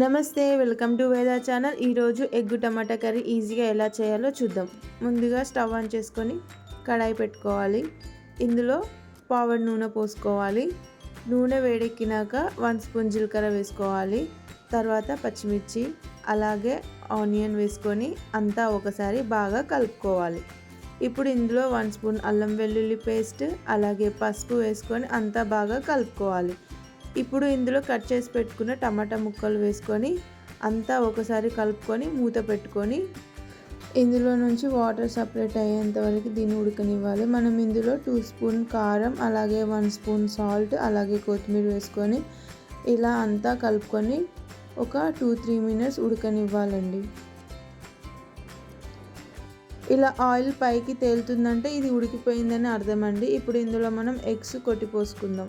నమస్తే welcome to Veda channel. ఈరోజు egg tomato curry ఈజీగా ఎలా చేయాలో చూద్దాం. ముందుగా స్టవ్ ఆన్ చేసుకొని కడాయి పెట్టుకోవాలి. ఇందులో పావడ్ నూనె పోసుకోవాలి. నూనె వేడెక్కినాక వన్ స్పూన్ జీలకర్ర వేసుకోవాలి. తర్వాత పచ్చిమిర్చి అలాగే ఆనియన్ వేసుకొని అంతా ఒకసారి బాగా కలుపుకోవాలి. ఇప్పుడు ఇందులో వన్ స్పూన్ అల్లం వెల్లుల్లి పేస్ట్ అలాగే పసుపు వేసుకొని అంతా బాగా కలుపుకోవాలి. ఇప్పుడు ఇందులో కట్ చేసి పెట్టుకున్న టమాటా ముక్కలు వేసుకొని అంతా ఒకసారి కలుపుకొని మూత పెట్టుకొని ఇందులో నుంచి వాటర్ సపరేట్ అయ్యేంత వరకు దీన్ని ఉడకనివ్వాలి. మనం ఇందులో టూ స్పూన్ కారం అలాగే వన్ స్పూన్ సాల్ట్ అలాగే కొత్తిమీర వేసుకొని ఇలా అంతా కలుపుకొని ఒక టూ త్రీ మినిట్స్ ఉడకనివ్వాలండి. ఇలా ఆయిల్ పైకి తేలుతుందంటే ఇది ఉడికిపోయిందని అర్థమండి. ఇప్పుడు ఇందులో మనం ఎగ్స్ కొట్టిపోసుకుందాం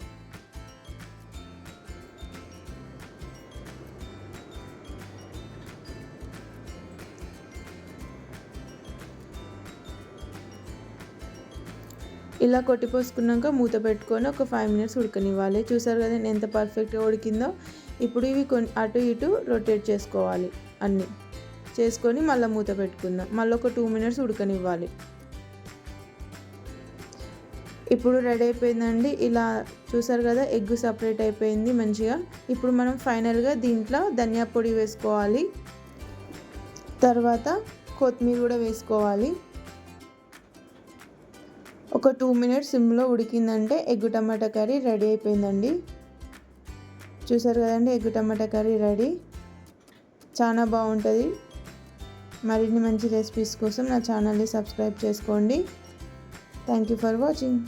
ఇలా కొట్టిపోసుకున్నాక మూత పెట్టుకొని ఒక ఫైవ్ మినిట్స్ ఉడకనివ్వాలి. చూసారు కదా ఎంత పర్ఫెక్ట్గా ఉడికిందో? ఇప్పుడు ఇవి కొన్ని అటు ఇటు రొటేట్ చేసుకోవాలి అన్నీ. చేసుకొని మళ్ళీ మూత పెట్టుకుందాం. మళ్ళీ ఒక టూ మినిట్స్ ఉడకనివ్వాలి. ఇప్పుడు రెడీ అయిపోయిందండి. ఇలా చూసారు కదా ఎగ్ సపరేట్ అయిపోయింది మంచిగా. ఇప్పుడు మనం ఫైనల్గా దీంట్లో ధనియా పొడి వేసుకోవాలి. తర్వాత కొత్తిమీర కూడా వేసుకోవాలి. ఒక టూ మినిట్స్ సిమ్లో ఉడికిందంటే ఎగ్గు టమాటా కర్రీ రెడీ అయిపోయిందండి. చూసారు కదండి ఎగ్గు టమాటా కర్రీ రెడీ. చాలా బాగుంటుంది. మరిన్ని మంచి రెసిపీస్ కోసం నా ఛానల్ని సబ్స్క్రైబ్ చేసుకోండి. Thank you for watching